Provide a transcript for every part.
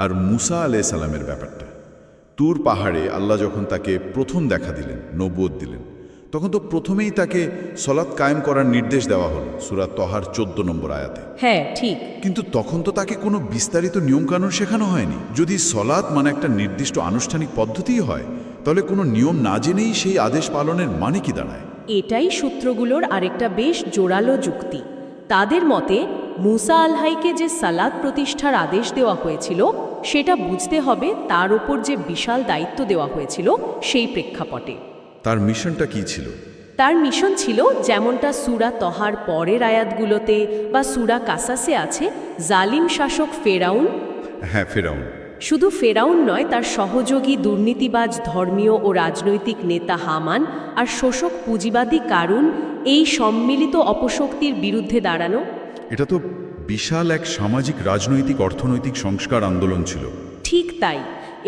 আর মুসা আলাহ সালামের ব্যাপারটা। তুর পাহাড়ে আল্লাহ যখন তাকে প্রথম দেখা দিলেন নবুয়ত দিলেন তখন তো প্রথমেই তাকে সলাৎ কায়েম করার নির্দেশ দেওয়া হলো সুরাত তহার চোদ্দ নম্বর আয়াতে। হ্যাঁ ঠিক। কিন্তু তখন তো তাকে কোনো বিস্তারিত নিয়মকানুন শেখানো হয়নি। যদি সলাৎ মানে একটা নির্দিষ্ট আনুষ্ঠানিক পদ্ধতিই হয় তাহলে কোনো নিয়ম না জেনেই সেই আদেশ পালনের মানে কি দাঁড়ায়? এটাই সূত্রগুলোর আরেকটা বেশ জোরালো যুক্তি। তাদের মতে মুসা আলহাইকে যে সালাদ প্রতিষ্ঠার আদেশ দেওয়া হয়েছিল সেটা বুঝতে হবে তার উপর যে বিশাল দায়িত্ব দেওয়া হয়েছিল সেই প্রেক্ষাপটে। তার মিশনটা কি ছিল? তার মিশন ছিল যেমনটা সুরা তহার পরের আয়াতগুলোতে বা সুরা কাসাসে আছে জালিম শাসক ফেরাউন। হ্যাঁ ফেরাউন। শুধু ফেরাউন নয় তার সহযোগী দুর্নীতিবাজ ধর্মীয় ও রাজনৈতিক নেতা হামান আর শোষক পুঁজিবাদী কারুন এই সম্মিলিত অপশক্তির বিরুদ্ধে দাঁড়ানো। এটা তো বিশাল এক সামাজিক রাজনৈতিক অর্থনৈতিক সংস্কার আন্দোলন ছিল। ঠিক তাই।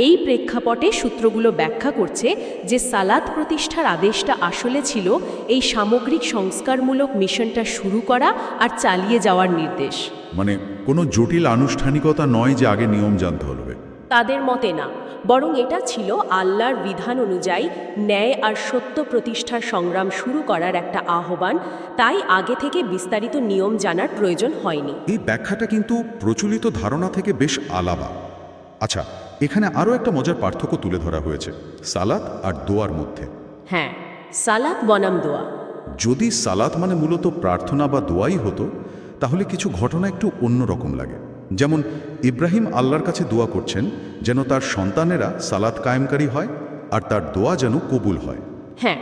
এই প্রেক্ষাপটে সূত্রগুলো ব্যাখ্যা করছে যে সালাদ প্রতিষ্ঠার আদেশটা আসলে ছিল এই সামগ্রিক সংস্কারমূলক মিশনটা শুরু করা আর চালিয়ে যাওয়ার নির্দেশ। মানে কোনো জটিল আনুষ্ঠানিকতা নয় যে আগে নিয়ম জানতে হবে। তাদের মতে না বরং এটা ছিল আল্লাহর বিধান অনুযায়ী ন্যায় আর সত্য প্রতিষ্ঠার সংগ্রাম শুরু করার একটা আহ্বান তাই আগে থেকে বিস্তারিত নিয়ম জানার প্রয়োজন হয়নি। এই ব্যাখ্যাটা কিন্তু প্রচলিত ধারণা থেকে বেশ আলাদা। আচ্ছা এখানে আরও একটা মজার পার্থক্য তুলে ধরা হয়েছে সালাত আর দোয়ার মধ্যে। হ্যাঁ সালাত বনাম দোয়া। যদি সালাত মানে মূলত প্রার্থনা বা দোয়াই হতো তাহলে কিছু ঘটনা একটু অন্যরকম লাগে। যেমন ইব্রাহিম আল্লাহর কাছে দোয়া করছেন যেন তার সন্তানেরা সালাত কায়েমকারী হয় আর তার দোয়া যেন কবুল হয়। হ্যাঁ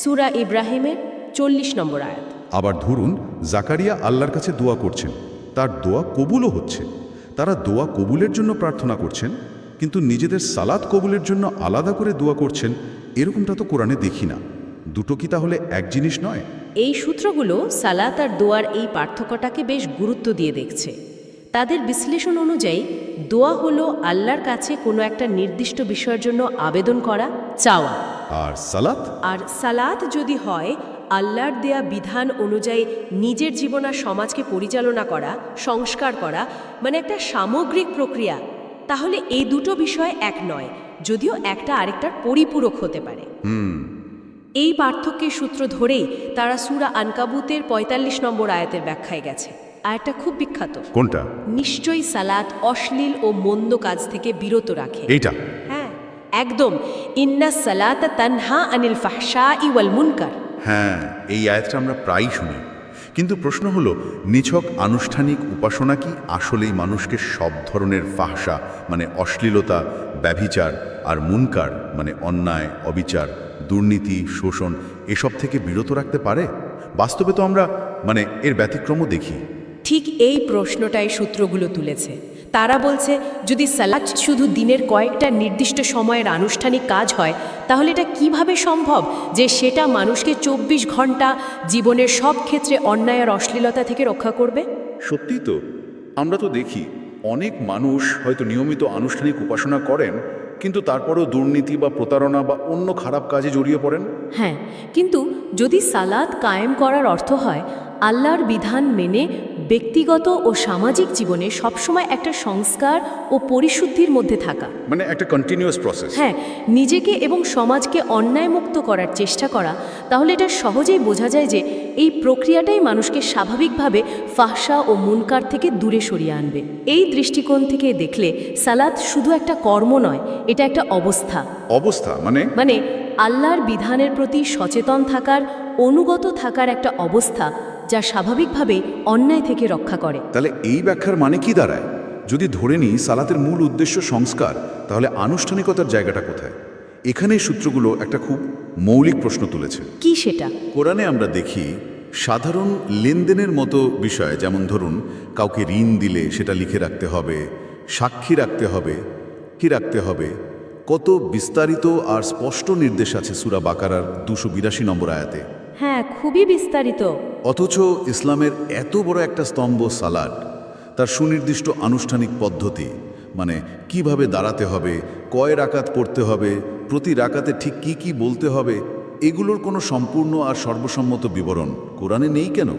সুরা ইব্রাহিমের চল্লিশ নম্বর আয়াত। আবার ধরুন জাকারিয়া আল্লাহর কাছে দোয়া করছেন তার দোয়া কবুলও হচ্ছে। তারা দোয়া কবুলের জন্য প্রার্থনা করছেন কিন্তু নিজেদের সালাত কবুলের জন্য আলাদা করে দোয়া করছেন এরকমটা তো কোরআনে দেখি না। দুটো কি তাহলে এক জিনিস নয়? এই সূত্রগুলো সালাত আর দোয়ার এই পার্থক্যটাকে বেশ গুরুত্ব দিয়ে দেখছে। তাদের বিশ্লেষণ অনুযায়ী দোয়া হলো আল্লাহর কাছে কোনো একটা নির্দিষ্ট বিষয়ের জন্য আবেদন করা চাওয়া। আর সালাত? আর সালাত যদি হয় আল্লাহর দেয়া বিধান অনুযায়ী নিজের জীবন আর সমাজকে পরিচালনা করা সংস্কার করা মানে একটা সামগ্রিক প্রক্রিয়া তাহলে এই দুটো বিষয় এক নয় যদিও একটা আরেকটার পরিপূরক হতে পারে। এই পার্থক্যের সূত্র ধরেই তারা সুরা আনকাবুতের ৪৫ নম্বর আয়াতের ব্যাখ্যায় গেছে। আয়াতটা খুব বিখ্যাত। কোনটা? নিশ্চয়ই সালাত অশ্লীল ও মন্দ কাজ থেকে বিরত রাখে। এইটা? হ্যাঁ একদম। ইন্না সালাতা তানহা আনিল ফাহশা ইওয়াল মুনকার। হ্যাঁ এই আয়াতটা আমরা প্রায়ই শুনি। কিন্তু প্রশ্ন হলো নিছক আনুষ্ঠানিক উপাসনা কি আসলেই মানুষকে সব ধরনের ফাহসা মানে অশ্লীলতা ব্যভিচার আর মুনকার মানে অন্যায় অবিচার দুর্নীতি শোষণ এসব থেকে বিরত রাখতে পারে? বাস্তবে তো আমরা মানে এর ব্যতিক্রমও দেখি। ঠিক এই প্রশ্নটাই সূত্রগুলো তুলেছে। তারা বলছে যদি সালাত শুধু দিনের কয়েকটা নির্দিষ্ট সময়ের আনুষ্ঠানিক কাজ হয় তাহলে এটা কীভাবে সম্ভব যে সেটা মানুষকে চব্বিশ ঘণ্টা জীবনের সব ক্ষেত্রে অন্যায় আর অশ্লীলতা থেকে রক্ষা করবে? সত্যি তো। আমরা তো দেখি অনেক মানুষ হয়তো নিয়মিত আনুষ্ঠানিক উপাসনা করেন কিন্তু তারপরেও দুর্নীতি বা প্রতারণা বা অন্য খারাপ কাজে জড়িয়ে পড়েন। হ্যাঁ কিন্তু যদি সালাদ কায়েম করার অর্থ হয় আল্লাহর বিধান মেনে ব্যক্তিগত ও সামাজিক জীবনে সবসময় একটা সংস্কার ও পরিশুদ্ধির মধ্যে থাকা। মানে একটা কন্টিনিউয়াস প্রসেস হ্যাঁ নিজেকে এবং সমাজকে অন্যায়মুক্ত করার চেষ্টা করা তাহলে এটা সহজেই বোঝা যায় যে এই প্রক্রিয়াটাই মানুষকে স্বাভাবিকভাবে ফাহসা ও মুনকার থেকে দূরে সরিয়ে আনবে। এই দৃষ্টিকোণ থেকে দেখলে সালাদ শুধু একটা কর্ম নয় এটা একটা অবস্থা। অবস্থা মানে? মানে আল্লাহর বিধানের প্রতি সচেতন থাকার অনুগত থাকার একটা অবস্থা যা স্বাভাবিকভাবে অন্যায় থেকে রক্ষা করে। তাহলে এই ব্যাখ্যার মানে কি দাঁড়ায়? যদি ধরে নিই সালাতের মূল উদ্দেশ্য সংস্কার তাহলে আনুষ্ঠানিকতার জায়গাটা কোথায়? এখানেই সূত্রগুলো একটা খুব মৌলিক প্রশ্ন তুলেছে। কি সেটা? কোরআনে আমরা দেখি সাধারণ লেনদেনের মতো বিষয় যেমন ধরুন কাউকে ঋণ দিলে সেটা লিখে রাখতে হবে সাক্ষী রাখতে হবে কি রাখতে হবে? কত বিস্তারিত আর স্পষ্ট নির্দেশ আছে সুরা বাকারার দুশো বিরাশি নম্বর আয়াতে? হ্যাঁ খুবই বিস্তারিত। অথচ ইসলামের এত বড় একটা স্তম্ভ সালাড তার সুনির্দিষ্ট আনুষ্ঠানিক পদ্ধতি মানে কীভাবে দাঁড়াতে হবে কয় রাকাত পড়তে হবে প্রতি রাকাতে ঠিক কি কি বলতে হবে এগুলোর কোনো সম্পূর্ণ আর সর্বসম্মত বিবরণ কোরআনে নেই কেন?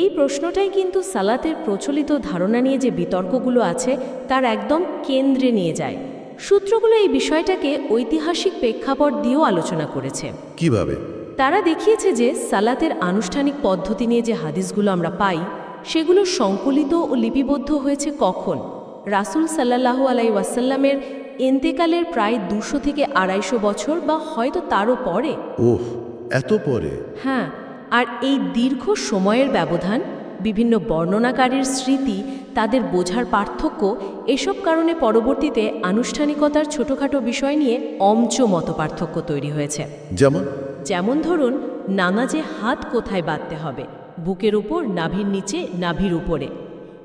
এই প্রশ্নটাই কিন্তু সালাতের প্রচলিত ধারণা নিয়ে যে বিতর্কগুলো আছে তার একদম কেন্দ্রে নিয়ে যায়। সূত্রগুলো এই বিষয়টাকে ঐতিহাসিক প্রেক্ষাপট দিয়েও আলোচনা করেছে। কীভাবে? তারা দেখিয়েছে যে সালাতের আনুষ্ঠানিক পদ্ধতি নিয়ে যে হাদিসগুলো আমরা পাই সেগুলো সংকলিত ও লিপিবদ্ধ হয়েছে কখন? রাসূল সাল্লাল্লাহু আলাই ওয়াসাল্লামের এন্তেকালের প্রায় দুশো থেকে আড়াইশো বছর বা হয়তো তারও পরে? ওহ এত পরে? হ্যাঁ আর এই দীর্ঘ সময়ের ব্যবধান বিভিন্ন বর্ণনাকারীর স্মৃতি তাদের বোঝার পার্থক্য এসব কারণে পরবর্তীতে আনুষ্ঠানিকতার ছোটোখাটো বিষয় নিয়ে অমচ মত পার্থক্য তৈরি হয়েছে। যেমন? যেমন ধরুন নামাজে হাত কোথায় বাঁধতে হবে বুকের উপর নাভির নিচে নাভির উপরে।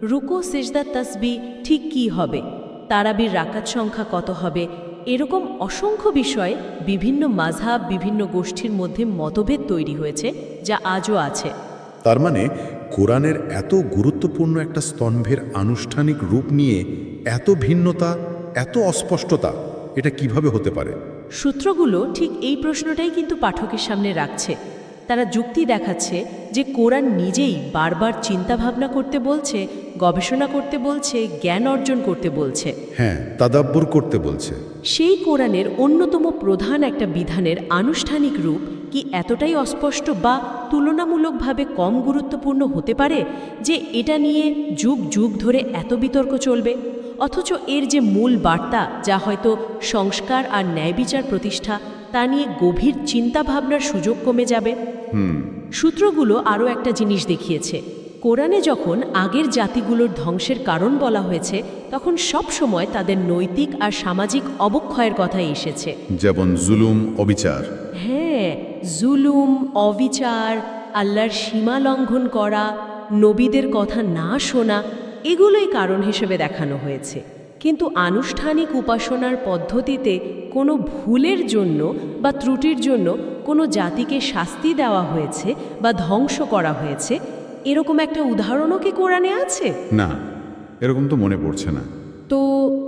রুকো সেজদা তসবি ঠিক কি হবে? তারাবির রাকাত সংখ্যা কত হবে? এরকম অসংখ্য বিষয়ে বিভিন্ন মাঝহাব বিভিন্ন গোষ্ঠীর মধ্যে মতভেদ তৈরি হয়েছে যা আজও আছে। তার মানে কোরআনের এত গুরুত্বপূর্ণ একটা স্তম্ভের আনুষ্ঠানিক রূপ নিয়ে এত ভিন্নতা এত অস্পষ্টতা এটা কীভাবে হতে পারে? সূত্রগুলো ঠিক এই প্রশ্নটাই কিন্তু পাঠকের সামনে রাখছে। তারা যুক্তি দেখাচ্ছে যে কোরআন নিজেই বারবার চিন্তাভাবনা করতে বলছে গবেষণা করতে বলছে জ্ঞান অর্জন করতে বলছে। হ্যাঁ তাদাব্বর করতে বলছে। সেই কোরআনের অন্যতম প্রধান একটা বিধানের আনুষ্ঠানিক রূপ কি এতটাই অস্পষ্ট বা তুলনামূলকভাবে কম গুরুত্বপূর্ণ হতে পারে যে এটা নিয়ে যুগ যুগ ধরে এত বিতর্ক চলবে? অথচ এর যে মূল বার্তা যা হয়তো সংস্কার আর ন্যায়বিচার প্রতিষ্ঠা তা নিয়ে গভীর চিন্তাভাবনার সুযোগ কমে যাবে। সূত্রগুলো আরও একটা জিনিস দেখিয়েছে। কোরআনে যখন আগের জাতিগুলোর ধ্বংসের কারণ বলা হয়েছে তখন সব সময় তাদের নৈতিক আর সামাজিক অবক্ষয়ের কথাই এসেছে। যেমন জুলুম অবিচার। জুলুম অবিচার আল্লাহর সীমা লঙ্ঘন করা নবীদের কথা না শোনা এগুলোই কারণ হিসেবে দেখানো হয়েছে। কিন্তু আনুষ্ঠানিক উপাসনার পদ্ধতিতে কোনো ভুলের জন্য বা ত্রুটির জন্য কোনো জাতিকে শাস্তি দেওয়া হয়েছে বা ধ্বংস করা হয়েছে এরকম একটা উদাহরণও কি কোরআনে আছে? না এরকম তো মনে পড়ছে না। তো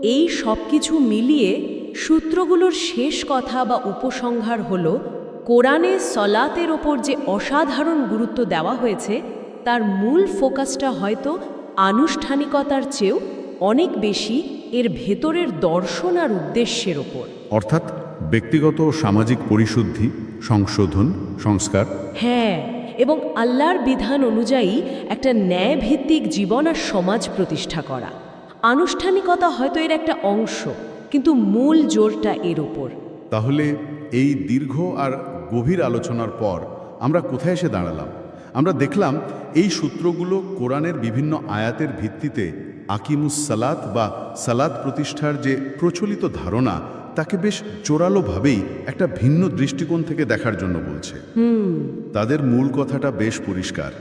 এই সব কিছু মিলিয়ে সূত্রগুলোর শেষ কথা বা উপসংহার হল কোরআনে সলাতের ওপর যে অসাধারণ গুরুত্ব দেওয়া হয়েছে তার মূল ফোকাসটা হয়তো আনুষ্ঠানিকতার চেয়েও অনেক বেশি এর ভেতরের দর্শন আর উদ্দেশ্যের ওপর। অর্থাৎ ব্যক্তিগত সামাজিক পরিশুদ্ধি সংশোধন সংস্কার। হ্যাঁ এবং আল্লাহর বিধান অনুযায়ী একটা ন্যায়ভিত্তিক জীবন আর সমাজ প্রতিষ্ঠা করা। আনুষ্ঠানিকতা হয়তো এর একটা অংশ কিন্তু মূল জোরটা এর ওপর। তাহলে এই দীর্ঘ আর গভীর আলোচনার পর আমরা কোথায় এসে দাঁড়ালাম? আমরা দেখলাম এই সূত্রগুলো কোরআনের বিভিন্ন আয়াতের ভিত্তিতে আকিমুস সালাত বা সালাত প্রতিষ্ঠার যে প্রচলিত ধারণা তাকে বেশ জোরালোভাবেই একটা ভিন্ন দৃষ্টিকোণ থেকে দেখার জন্য বলছে। তাদের মূল কথাটা বেশ পরিষ্কার।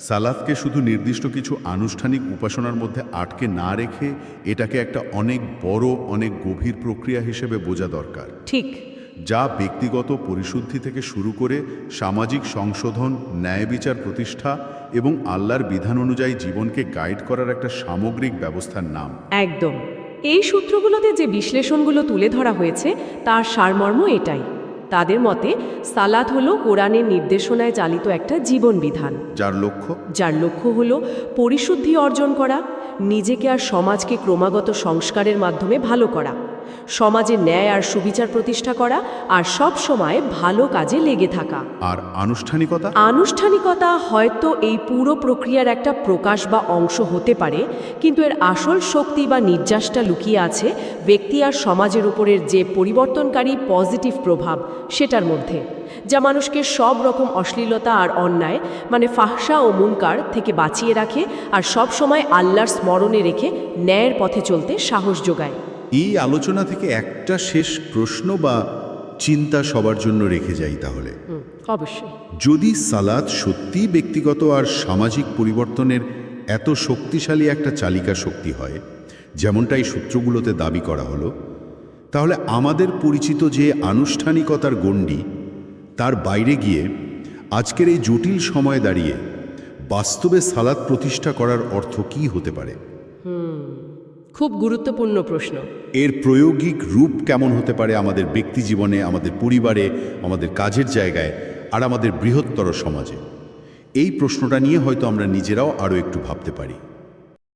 সালাদকে শুধু নির্দিষ্ট কিছু আনুষ্ঠানিক উপাসনার মধ্যে আটকে না রেখে এটাকে একটা অনেক বড় অনেক গভীর প্রক্রিয়া হিসেবে বোঝা দরকার। ঠিক। যা ব্যক্তিগত পরিশুদ্ধি থেকে শুরু করে সামাজিক সংশোধন ন্যায় বিচার প্রতিষ্ঠা এবং আল্লাহর বিধান অনুযায়ী জীবনকে গাইড করার একটা সামগ্রিক ব্যবস্থার নাম। একদম। এই সূত্রগুলোতে যে বিশ্লেষণগুলো তুলে ধরা হয়েছে তার সারমর্ম এটাই। তাদের মতে সালাত হলো কোরআনের নির্দেশনায় চালিত একটা জীবন বিধান। যার লক্ষ্য? যার লক্ষ্য হল পরিশুদ্ধি অর্জন করা নিজেকে আর সমাজকে ক্রমাগত সংস্কারের মাধ্যমে ভালো করা। সমাজে ন্যায় আর সুবিচার প্রতিষ্ঠা করা আর সব সময় ভালো কাজে লেগে থাকা। আর আনুষ্ঠানিকতা? আনুষ্ঠানিকতা হয়তো এই পুরো প্রক্রিয়ার একটা প্রকাশ বা অংশ হতে পারে কিন্তু এর আসল শক্তি বা নির্যাসটা লুকিয়ে আছে ব্যক্তি আর সমাজের উপরের যে পরিবর্তনকারী পজিটিভ প্রভাব সেটার মধ্যে যা মানুষকে সব রকম অশ্লীলতা আর অন্যায় মানে ফাহসা ও মুনকার থেকে বাঁচিয়ে রাখে আর সব সময় আল্লাহর স্মরণে রেখে ন্যায়ের পথে চলতে সাহস যোগায়। এই আলোচনা থেকে একটা শেষ প্রশ্ন বা চিন্তা সবার জন্য রেখে যাই তাহলে। অবশ্যই। যদি সালাদ সত্যিই ব্যক্তিগত আর সামাজিক পরিবর্তনের এত শক্তিশালী একটা চালিকা শক্তি হয় যেমনটা এই সূত্রগুলোতে দাবি করা হলো তাহলে আমাদের পরিচিত যে আনুষ্ঠানিকতার গণ্ডি তার বাইরে গিয়ে আজকের এই জটিল সময়ে দাঁড়িয়ে বাস্তবে সালাদ প্রতিষ্ঠা করার অর্থ কী হতে পারে? খুব গুরুত্বপূর্ণ প্রশ্ন। এর প্রয়োগিক রূপ কেমন হতে পারে আমাদের ব্যক্তি জীবনে, আমাদের পরিবারে, আমাদের কাজের জায়গায়, আর আমাদের বৃহত্তর সমাজে? এই প্রশ্নটা নিয়ে হয়তো আমরা নিজেরাও আরও একটু ভাবতে পারি।